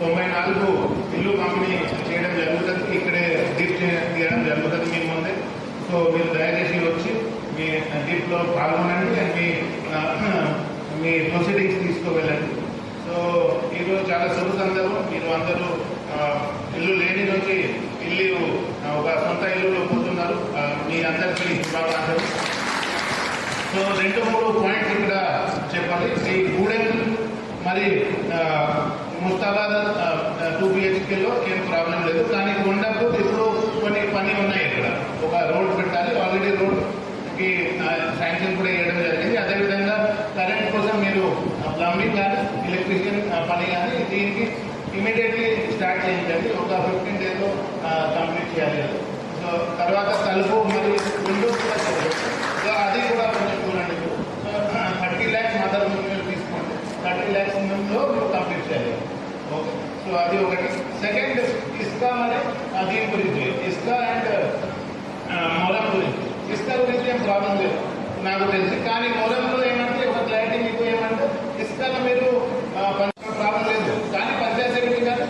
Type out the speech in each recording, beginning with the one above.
తొంభై నాలుగు ఇల్లు పంపిణీ చేయడం జరుగుతుంది. ఇక్కడే డీప్ తీయడం జరుగుతుంది మీ ముందే. సో మీరు దయచేసి వచ్చి మీ డీప్లో పాల్గొనండి. అండ్ మీ మీ ప్రొసీడింగ్స్ తీసుకువెళ్ళండి. సో ఈరోజు చాలా శుభ సందర్భం. మీరు అందరూ ఇల్లు లేని నుంచి ఇల్లు ఒక సొంత ఇల్లులో పోతున్నారు. మీ అందరికీ శుభాకాంక్షలు. సో రెండు మూడు పాయింట్స్ ఇక్కడ చెప్పాలి ఈ గూడెం మరి ఆ, ముస్తాబాద్ టూ బిహెచ్కేలో ఏం ప్రాబ్లం లేదు. కానీ కొండకు ఇప్పుడు కొన్ని పని ఉన్నాయి ఇక్కడ. ఒక రోడ్ పెట్టాలి. ఆల్రెడీ రోడ్కి శాంక్షన్ కూడా వేయడం జరిగింది. అదేవిధంగా కరెంట్ కోసం మీరు ప్లంబింగ్ కానీ ఎలక్ట్రీషియన్ పని కానీ దీనికి ఇమీడియట్లీ స్టార్ట్ చేయించండి ఒక ఫిఫ్టీన్ డేస్లో కంప్లీట్ చేయాలి. సో తర్వాత తలుపు మరియు విండోస్ కూడా చేయాలి సో అది కూడా కొంచెం చూడండి సో థర్టీ ల్యాక్స్ మదర్ మీరు తీసుకోండి థర్టీ ల్యాక్స్లో మీరు కంప్లీట్ చేయాలి ఓకే సో అది ఒకటి. సెకండ్ ఇస్కా అనే దీని గురించి. ఇస్కా అండ్ మొలం గురించి. ఇస్కా గురించి ఏం ప్రాబ్లం లేదు. నాకు తెలిసి. కానీ మొలంలో ఏమంటే ఒక క్లారిటీ మీకు ఏమంటే ఇస్కాలో మీరు ప్రాబ్లం లేదు. కానీ పంచాయత్ సెక్రటరీ గారు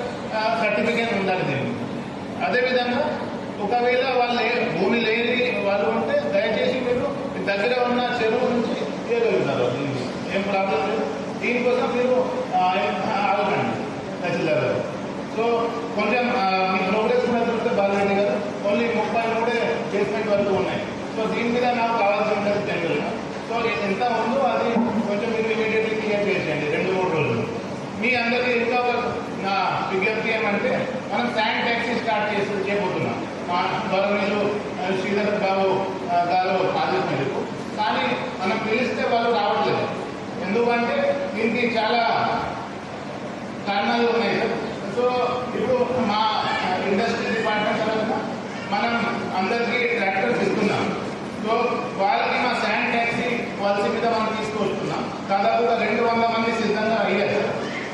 సర్టిఫికేట్ ఉండాలి దీనికి. అదేవిధంగా ఒకవేళ వాళ్ళు భూమి లేని వాళ్ళు ఉంటే దయచేసి మీరు మీ దగ్గర ఉన్న చెరువు నుంచి తీయగలుగుతారు దీన్ని. ఏం ప్రాబ్లం లేదు. దీనికోసం మీరు ఆ, ఆగకండి. తహసీల్దార్ గారు సో కొంచెం మీ ప్రోగ్రెస్ కూడా చూస్తే బాలరెడ్డి గారు ఓన్లీ ముప్పై మూడే బేస్మెంట్ వరకు ఉన్నాయి. సో దీని మీద నాకు కావాల్సి ఉంటుంది జనరల్గా సో ఎంత ఉందో అది కొంచెం మీరు ఇమీడియట్లీ క్లియర్ చేసేయండి రెండు మూడు రోజులు. మీ అందరికీ ఇంకా నా విజ్ఞప్తి ఏమంటే మనం శాండ్ ట్యాక్సీ స్టార్ట్ చేసి చేయబోతున్నాం. మా గవర్నమెంట్ శ్రీధర్ బాబు గారు ఆదేశం కానీ మనం పిలిస్తే వాళ్ళు రావట్లేదు. ఎందుకంటే దీనికి చాలా కారణాలు ఉన్నాయి సార్ సో ఇప్పుడు మా ఇండస్ట్రీ డిపార్ట్మెంట్ తరఫున మనం అందరికీ ట్రాక్టర్స్ ఇస్తున్నాం. సో వాళ్ళకి మా శాండ్ ట్యాక్సీ పాలసీ మీద మనం తీసుకొస్తున్నాం దాదాపుగా రెండు వందల మంది సిద్ధంగా అయ్యారు.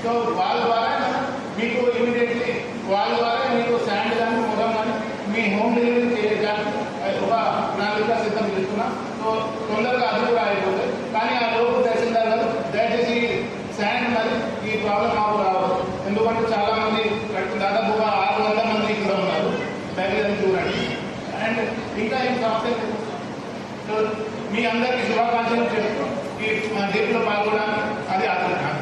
సో వాళ్ళ ద్వారా మీకు ఇమీడియట్లీ వాళ్ళ ద్వారా మీకు శాండ్ కానీ మొదం కానీ మీ హోమ్ డెలివరీ చేయడానికి ఒక ప్రణాళిక సిద్ధం చేస్తున్నాం సో తొందరగా అది కూడా అయిపోతుంది. కానీ ఆ లోపు తహసీల్దార్ గారు దయచేసి శాండ్ మరి ఈ ప్రాబ్లం మాకు రావద్దు. ఎందుకంటే చాలా మంది కట్టు- దాదాపుగా ఆరు వందల మంది ఇక్కడ ఉన్నారు దయచేసి చూడండి అండ్ ఇంకా ఏం సమస్య లేదు సో మీ అందరికీ శుభాకాంక్షలు చెప్తూ ఈ మా దీంట్లో పాల్గొనడానికి అది ఆదరణ